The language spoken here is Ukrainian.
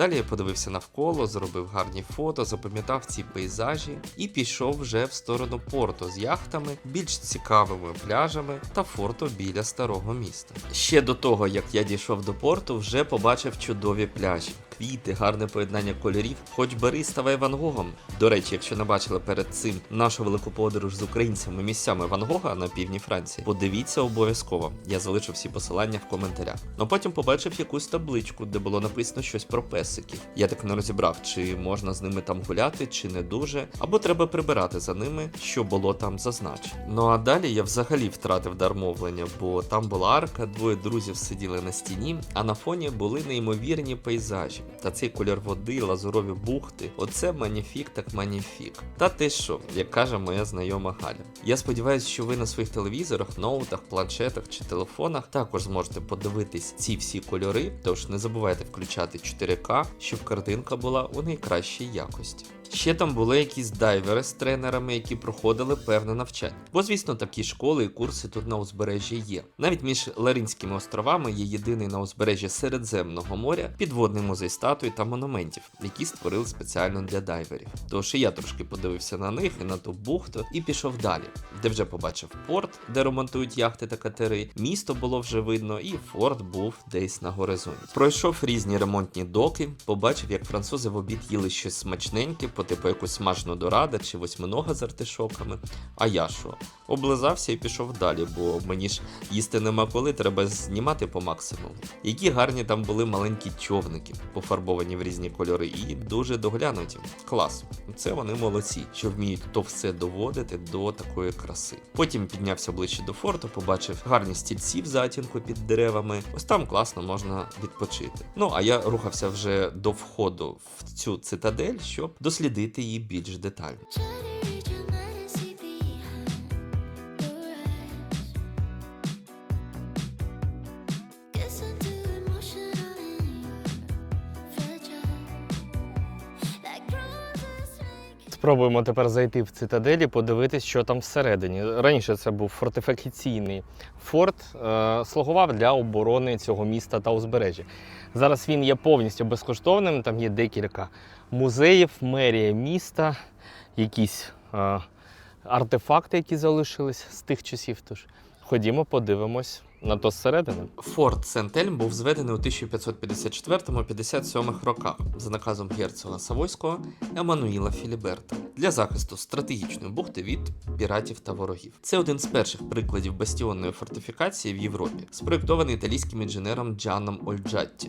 Далі я подивився навколо, зробив гарні фото, запам'ятав ці пейзажі і пішов вже в сторону порту з яхтами, більш цікавими пляжами та форту біля старого міста. Ще до того, як я дійшов до порту, вже побачив чудові пляжі. Квіти, гарне поєднання кольорів, хоч бери ставай Ван Гогом. До речі, якщо не бачили перед цим нашу велику подорож з українцями місцями Ван Гога на півдні Франції, подивіться обов'язково. Я залишу всі посилання в коментарях. Ну потім побачив якусь табличку, де було написано щось про песиків. Я так не розібрав, чи можна з ними там гуляти, чи не дуже, або треба прибирати за ними, що було там зазначено. Ну а далі я взагалі втратив дар мовлення, бо там була арка, двоє друзів сиділи на стіні, а на фоні були неймовірні пейзажі. Та цей кольор води, лазурові бухти. Оце маніфік так маніфік. Та ти що, як каже моя знайома Галя. Я сподіваюся, що ви на своїх телевізорах, ноутах, планшетах чи телефонах також зможете подивитись ці всі кольори. Тож не забувайте включати 4К, щоб картинка була у найкращій якості. Ще там були якісь дайвери з тренерами, які проходили певне навчання. Бо, звісно, такі школи і курси тут на узбережжі є. Навіть між Ларинськими островами є єдиний на узбережжі Середземного моря підводний музей статуй та монументів, які створили спеціально для дайверів. Тож і я трошки подивився на них і на ту бухту і пішов далі, де вже побачив порт, де ремонтують яхти та катери. Місто було вже видно, і форт був десь на горизонті. Пройшов різні ремонтні доки, побачив, як французи в обід їли щось смачненьке, по типу якусь смажну дорада чи восьминога з артишоками. А я що? Облизався і пішов далі, бо мені ж їсти нема коли, треба знімати по максимуму. Які гарні там були маленькі човники, пофарбовані в різні кольори, і дуже доглянуті. Клас. Це вони молодці, що вміють то все доводити до такої краси. Потім піднявся ближче до форту, побачив гарні стільці в затінку під деревами. Ось там класно можна відпочити. Ну а я рухався вже до входу в цю цитадель, щоб дослідити її більш детально. Спробуємо тепер зайти в цитаделі, подивитись, що там всередині. Раніше це був фортифікаційний форт, е, слугував для оборони цього міста та узбережжя. Зараз він є повністю безкоштовним. Там є декілька музеїв, мерія міста, якісь е, артефакти, які залишились з тих часів. Тож ходімо, подивимось на то зсередини. Форт Сент-Ельм був зведений у 1554-57 роках за наказом герцога Савойського Еммануїла Філіберта для захисту стратегічної бухти від піратів та ворогів. Це один з перших прикладів бастіонної фортифікації в Європі, спроєктований італійським інженером Джаном Ольджатті.